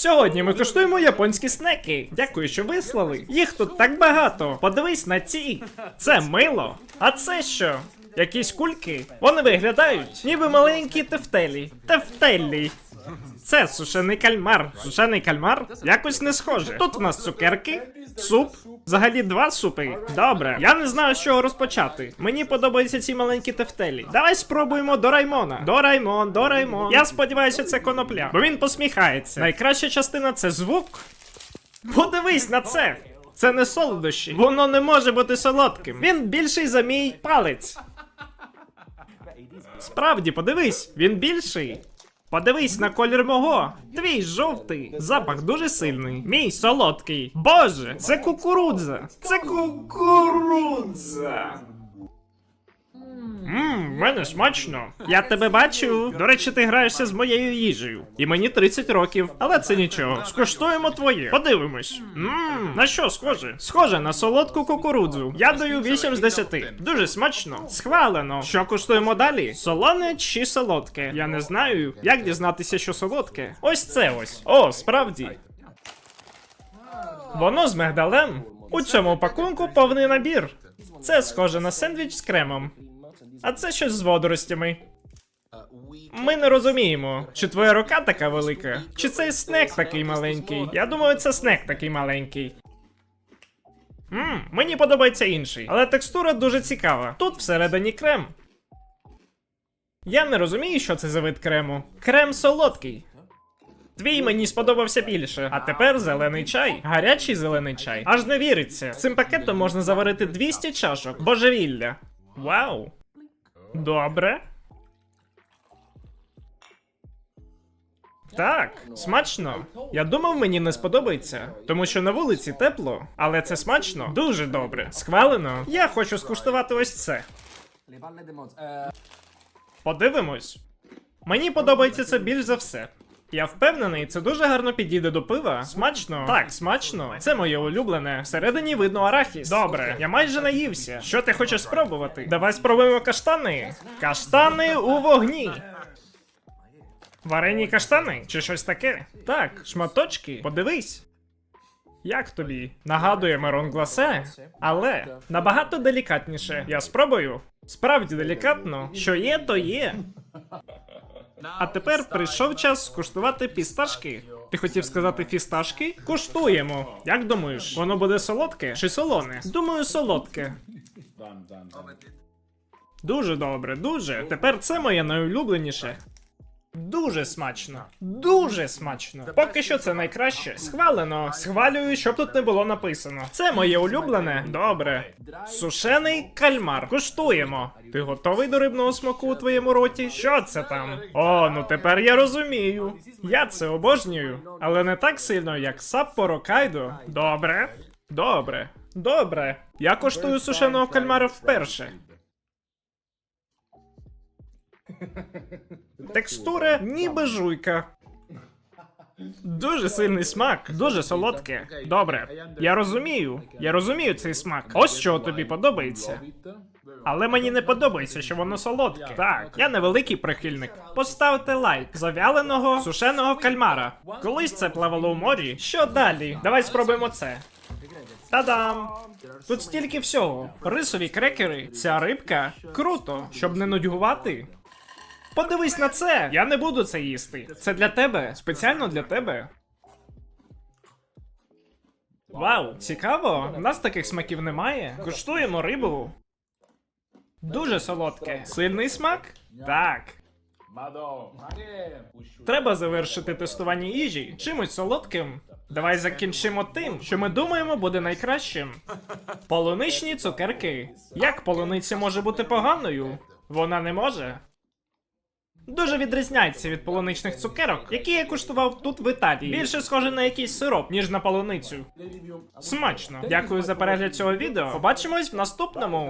Сьогодні ми куштуємо японські снеки. Дякую, що вислали. Їх тут так багато. Подивись на ці. Це мило. А це що? Якісь кульки? Вони виглядають, ніби маленькі тефтелі. Тефтелі. Це сушений кальмар. Сушений кальмар? Якось не схоже. Тут у нас цукерки, суп. Взагалі два супи. Добре, я не знаю, з чого розпочати. Мені подобаються ці маленькі тефтелі. Давай спробуємо Дораймона. Дораймон, Дораймон. Я сподіваюся, це конопля, бо він посміхається. Найкраща частина це звук. Подивись на це. Це не солодощі. Воно не може бути солодким. Він більший за мій палець. Справді, подивись, він більший. Подивись на колір мого. Твій жовтий. Запах дуже сильний. Мій солодкий. Боже, це кукурудза. Це кукурудза. Ммм, в мене смачно. Я тебе бачу. До речі, ти граєшся з моєю їжею. І мені 30 років, але це нічого. Скуштуємо твоє. Подивимось. Ммм, на що схоже? Схоже на солодку кукурудзу. Я даю 8 з 10. Дуже смачно. Схвалено. Що куштуємо далі? Солоне чи солодке? Я не знаю, як дізнатися, що солодке. Ось це ось. О, справді. Воно з мигдалем. У цьому пакунку повний набір. Це схоже на сендвіч з кремом. А це щось з водоростями. Ми не розуміємо, чи твоя рука така велика, чи цей снек такий маленький. Я думаю, це снек такий маленький. Ммм, мені подобається інший, але текстура дуже цікава. Тут всередині крем. Я не розумію, що це за вид крему. Крем солодкий. Твій мені сподобався більше. А тепер зелений чай. Гарячий зелений чай. Аж не віриться. Цим пакетом можна заварити 200 чашок. Божевілля. Вау. Добре. Так, смачно. Я думав, мені не сподобається, тому що на вулиці тепло, але це смачно. Дуже добре. Схвалено. Я хочу скуштувати ось це. Подивимось. Мені подобається це більш за все. Я впевнений, це дуже гарно підійде до пива. Смачно. Так, смачно. Це моє улюблене. Всередині видно арахіс. Добре, я майже наївся. Що ти хочеш спробувати? Давай спробуємо каштани. Каштани у вогні. Варені каштани чи щось таке? Так, шматочки. Подивись. Як тобі? Нагадує Мерон Гласе, але набагато делікатніше. Я спробую. Справді делікатно. Що є, то є. А тепер прийшов час скуштувати пісташки. Ти хотів сказати фісташки? Куштуємо. Як думаєш, воно буде солодке чи солоне? Думаю, солодке. Дуже добре, дуже. Тепер це моє найулюбленіше. Дуже смачно. Дуже смачно. Поки що це найкраще. Схвалено. Схвалюю, щоб тут не було написано. Це моє улюблене. Добре. Сушений кальмар. Куштуємо. Ти готовий до рибного смаку у твоєму роті? Що це там? О, ну тепер я розумію. Я це обожнюю, але не так сильно, як Саппоро Кайдо. Добре. Добре. Добре. Я коштую сушеного кальмара вперше. Текстура ніби жуйка. Дуже сильний смак, дуже солодке. Добре, я розумію. Я розумію цей смак. Ось що тобі подобається. Але мені не подобається, що воно солодке. Так, я невеликий прихильник. Поставте лайк завяленого сушеного кальмара. Колись це плавало у морі. Що далі? Давай спробуємо це. Та-дам! Тут стільки всього. Рисові крекери, ця рибка. Круто, щоб не нудьгувати. Подивись на це! Я не буду це їсти. Це для тебе, спеціально для тебе. Вау, цікаво. У нас таких смаків немає. Куштуємо рибу. Дуже солодке. Сильний смак? Так. Треба завершити тестування їжі чимось солодким. Давай закінчимо тим, що ми думаємо буде найкращим. Полуничні цукерки. Як полуниця може бути поганою? Вона не може. Дуже відрізняється від полуничних цукерок, які я куштував тут в Італії. Більше схоже на якийсь сироп, ніж на полуницю. Смачно. Дякую за перегляд цього відео. Побачимось в наступному.